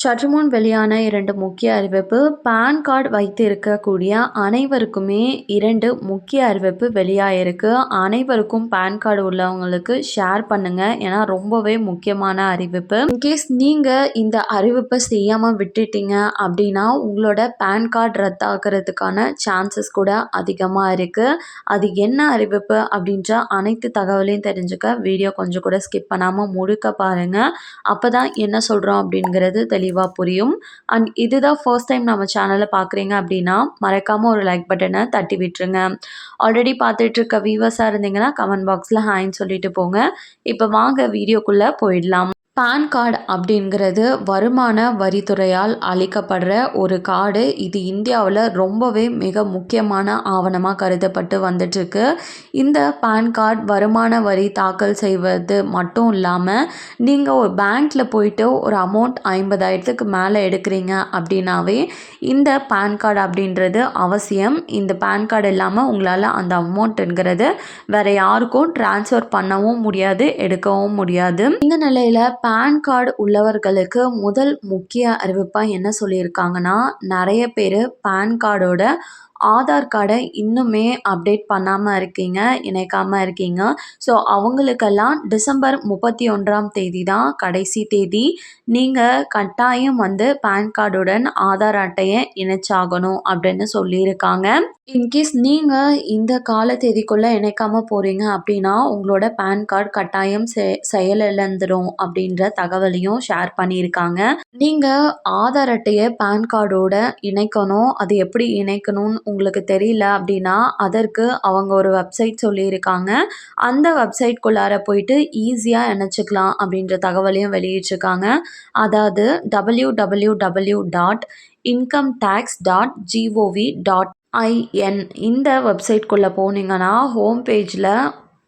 சற்று முன் வெளியான இரண்டு முக்கிய அறிவிப்பு பேன் கார்டு வைத்து இருக்கக்கூடிய அனைவருக்குமே இரண்டு முக்கிய அறிவிப்பு வெளியாயிருக்கு. அனைவருக்கும் பேன் கார்டு உள்ளவங்களுக்கு ஷேர் பண்ணுங்க. ஏன்னா ரொம்பவே முக்கியமான அறிவிப்பு. இன்கேஸ் நீங்கள் இந்த அறிவிப்பை செய்யாமல் விட்டுட்டீங்க அப்படின்னா உங்களோட பேன் கார்டு ரத்தாகிறதுக்கான சான்சஸ் கூட அதிகமாக இருக்குது அது என்ன அறிவிப்பு அப்படின்ற அனைத்து தகவலையும் தெரிஞ்சுக்க வீடியோ கொஞ்சம் கூட ஸ்கிப் பண்ணாமல் முழுக்க பாருங்கள் அப்போ தான் என்ன சொல்கிறோம் அப்படிங்கிறது தெளிவு தெளிவாக புரியும். அண்ட் இதுதான் ஃபர்ஸ்ட் டைம் நம்ம சேனலை பார்க்குறீங்க அப்படின்னா மறக்காமல் ஒரு லைக் பட்டனை தட்டி விட்டுருங்க. ஆல்ரெடி பார்த்துட்ருக்க வியூவர்ஸாக இருந்தீங்கன்னா கமெண்ட் பாக்ஸில் ஹாய்ன்னு சொல்லிட்டு போங்க. இப்போ வாங்க வீடியோக்குள்ளே போயிடலாம். பேன் கார்டு அப்படிங்கிறது வருமான வரித்துறையால் அளிக்கப்படுற ஒரு கார்டு. இது இந்தியாவில் ரொம்பவே மிக முக்கியமான ஆவணமாக கருதப்பட்டு வந்துட்டுருக்கு. இந்த பேன் கார்டு வருமான வரி தாக்கல் செய்வது மட்டும் இல்லாமல் நீங்கள் ஒரு பேங்க்கில் போயிட்டு ஒரு அமௌண்ட் ஐம்பதாயிரத்துக்கு மேலே எடுக்கிறீங்க அப்படின்னாவே இந்த பேன் கார்டு அப்படின்றது அவசியம். இந்த பேன் கார்டு இல்லாமல் உங்களால் அந்த அமௌண்ட்டுங்கிறது வேறு யாருக்கும் ட்ரான்ஸ்ஃபர் பண்ணவும் முடியாது எடுக்கவும் முடியாது. இந்த நிலையில் பேன் கார்டு உள்ளவர்களுக்கு முதல் முக்கிய அறிவிப்பாக என்ன சொல்லியிருக்காங்கன்னா நிறைய பேர் பேன் கார்டோட ஆதார் கார்டை இன்னுமே அப்டேட் பண்ணாமல் இருக்கீங்க இணைக்காமல் இருக்கீங்க. ஸோ அவங்களுக்கெல்லாம் டிசம்பர் முப்பத்தி ஒன்றாம் தேதி தான் கடைசி தேதி. நீங்கள் கட்டாயம் வந்து பேன் கார்டுடன் ஆதார் அட்டையை இணைச்சாகணும் அப்படின்னு சொல்லியிருக்காங்க. இன்கேஸ் நீங்கள் இந்த கால தேதிக்குள்ளே இணைக்காமல் போகிறீங்க அப்படின்னா உங்களோட பேன் கார்டு கட்டாயம் செ செயலிழந்துடும் அப்படின்ற தகவலையும் ஷேர் பண்ணியிருக்காங்க. நீங்கள் ஆதார் அட்டையை பேன் கார்டோட இணைக்கணும் அது எப்படி இணைக்கணும்னு உங்களுக்கு தெரியல அப்படின்னா அதற்கு அவங்க ஒரு வெப்சைட் சொல்லியிருக்காங்க. அந்த வெப்சைட்குள்ளார போயிட்டு ஈஸியாக இணைச்சிக்கலாம் அப்படின்ற தகவலையும் வெளியிட்டிருக்காங்க. அதாவது W W W dot income tax dot GOV dot IN இந்த வெப்சைட்குள்ளே போனீங்கன்னா ஹோம் பேஜில்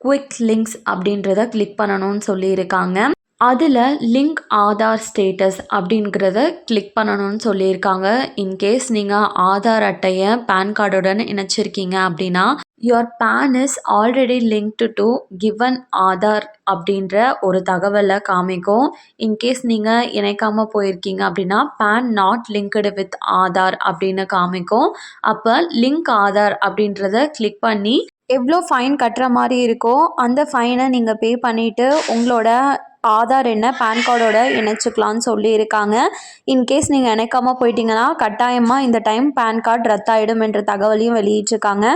குவிக் லிங்க்ஸ் அப்படின்றத கிளிக் பண்ணணும்னு சொல்லியிருக்காங்க. அதில் லிங்க் ஆதார் ஸ்டேட்டஸ் அப்படிங்கிறத கிளிக் பண்ணணும்னு சொல்லியிருக்காங்க. இன்கேஸ் நீங்கள் ஆதார் அட்டையை பேன் கார்டுடன் இணைச்சிருக்கீங்க அப்படின்னா your PAN is already linked to given Aadhaar அப்படின்ற ஒரு தகவலை காமிக்கும். இன்கேஸ் நீங்கள் இணைக்காமல் போயிருக்கீங்க அப்படின்னா PAN not linked with Aadhaar அப்படின்னு காமிக்கும். அப்போ லிங்க் ஆதார் அப்படின்றத கிளிக் பண்ணி எவ்வளோ ஃபைன் கட்டுற மாதிரி இருக்கோ அந்த ஃபைனை நீங்கள் பே பண்ணிவிட்டு உங்களோட ஆதார் என்ன பேன் கார்டோட இணைச்சிக்கலான்னு சொல்லியிருக்காங்க. இன்கேஸ் நீங்கள் இணைக்காமல் போயிட்டீங்கன்னா கட்டாயமாக இந்த டைம் பேன் கார்டு ரத்தாயிடும் என்ற தகவலையும் வெளியிட்டிருக்காங்க.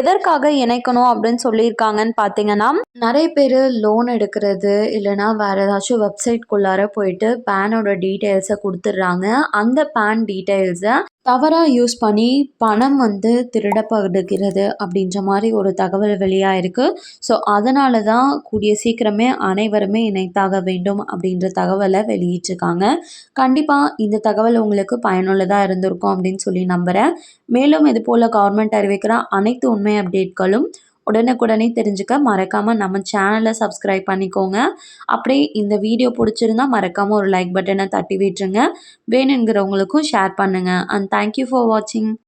எதற்காக இணைக்கணும் அப்படின்னு சொல்லியிருக்காங்கன்னு பார்த்தீங்கன்னா நிறைய பேர் லோன் எடுக்கிறது இல்லைனா வேறு ஏதாச்சும் வெப்சைட்குள்ளார போயிட்டு பேனோட டீட்டெயில்ஸை கொடுத்துட்றாங்க. அந்த பேன் டீட்டெயில்ஸை தவறாக யூஸ் பண்ணி பணம் வந்து திருடப்படுகிறது அப்படின்ற மாதிரி ஒரு தகவல் வெளியாயிருக்கு ஸோ அதனால தான் கூடிய சீக்கிரமே அனைவருமே இணைத்தாக வேண்டும் அப்படின்ற தகவலை வெளியிட்டிருக்காங்க. கண்டிப்பாக இந்த தகவல் உங்களுக்கு பயனுள்ளதாக இருந்திருக்கும் அப்படின்னு சொல்லி நம்புகிறேன் மேலும் இது போல் கவர்மெண்ட் அறிவிக்கிற அனைத்து உண்மை அப்டேட்களும் உடனுக்குடனே தெரிஞ்சுக்க மறக்காமல் நம்ம சேனலை சப்ஸ்கிரைப் பண்ணிக்கோங்க. அப்படியே இந்த வீடியோ பிடிச்சிருந்தா மறக்காமல் ஒரு லைக் பட்டனை தட்டி விட்டுருங்க. வேணுங்கிறவங்களுக்கும் ஷேர் பண்ணுங்கள் அண்ட் தேங்க்யூ ஃபார் வாட்சிங்